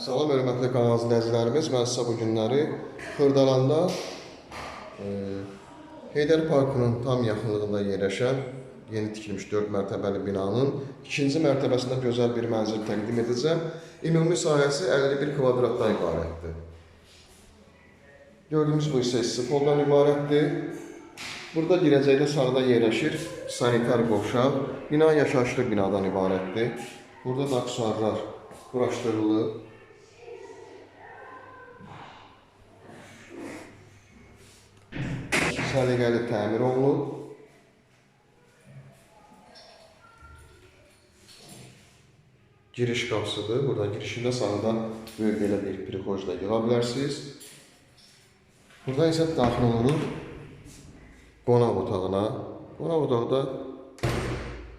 Salam hörmətli kanal izləyicilərimiz. Mən sizə bu günləri Xırdalanda e, Heydər Parkının tam yaxınlığında yerləşən yeni tikilmiş 4 mərtəbəli binanın ikinci mərtəbəsində gözəl bir mənzil təqdim edəcəm. Ümumi sahəsi 51 kvadratdan ibarətdir. Gördüyümüz bu isə istifoldan ibarətdir. Burada girəcəkdə sağda yerləşir sanitar qovşaq. Bina yaşayışlı binadan ibarətdir. Burada da aksuarlar quraşdırılıb. Səliqəli təmir olunub. Giriş qapısıdır. Burada girişində sağdan böyük belə bir prikojla yığa bilərsiniz. Burada isə daxil olunur qonaq otağına. Qonaq otağı da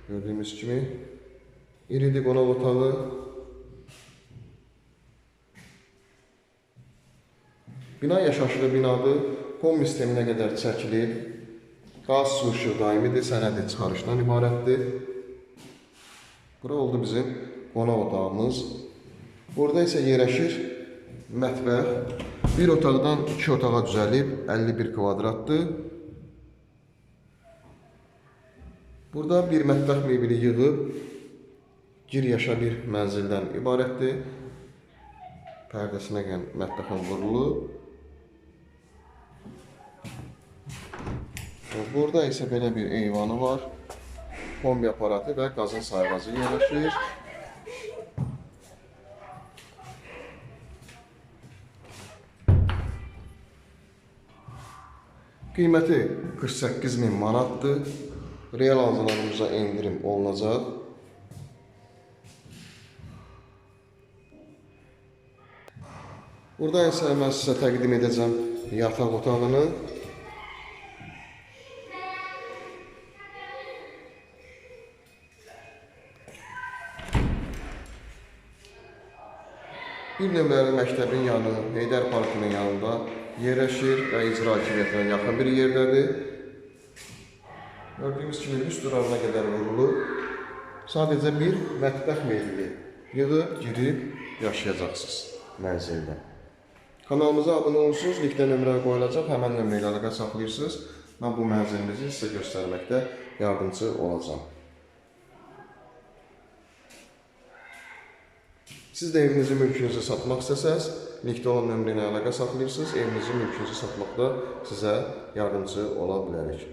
gördüyümüz kimi iridir qonaq otağı. Bina yaşayışlı binadır. Kombi sisteminə qədər çəkilir. Qaz, su, işıq daimidir, sənədi çıxarışdan ibarətdir. Bura oldu bizim qonaq otağımız. Burada isə yerləşir mətbəx. Bir otaqdan iki otağa düzəlib 51 kvadratdır. Burada bir mətbəx mebeli yığıb gir yaşa bir mənzildən ibarətdir. Pərdəsinə gələn mətbəxin vurulub. Burada isə belə bir eyvanı var. Kombi aparatı və qazın sayğacı yerləşir. Qiyməti 48 min manatdır. Real alıcılarımıza endirim olunacaq. Burada isə mən sizə təqdim edəcəm yataq otağını. Bir nömrəli məktəbin yanı, Heydər Parkının yanında yerləşir və icra hakimiyyətinə yaxın bir yerdədir. Gördüyünüz kimi üst durağına qədər vurulub. Sadəcə bir mətbəx mebeli yığıb girib yaşayacaqsınız mənzildə. Kanalımıza abunə olursunuz, linkdə nömrə qoyulacaq, həmən nömrə ilə əlaqə saxlayırsınız. Mən bu mənzilimizi sizə göstərməkdə yardımcı olacağam. Siz də evinizi, mülkünüzü satmaq istəsəz, linkdə olan nömrə ilə əlaqə saxlayırsınız, evinizi, mülkünüzü satmaqda sizə yardımcı ola bilərik.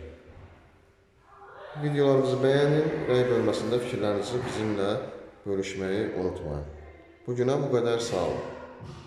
Videolarımızı bəyənin, rəy bölməsində fikirlərinizi bizimlə bölüşməyi unutmayın. Bu günə bu qədər sağ olun.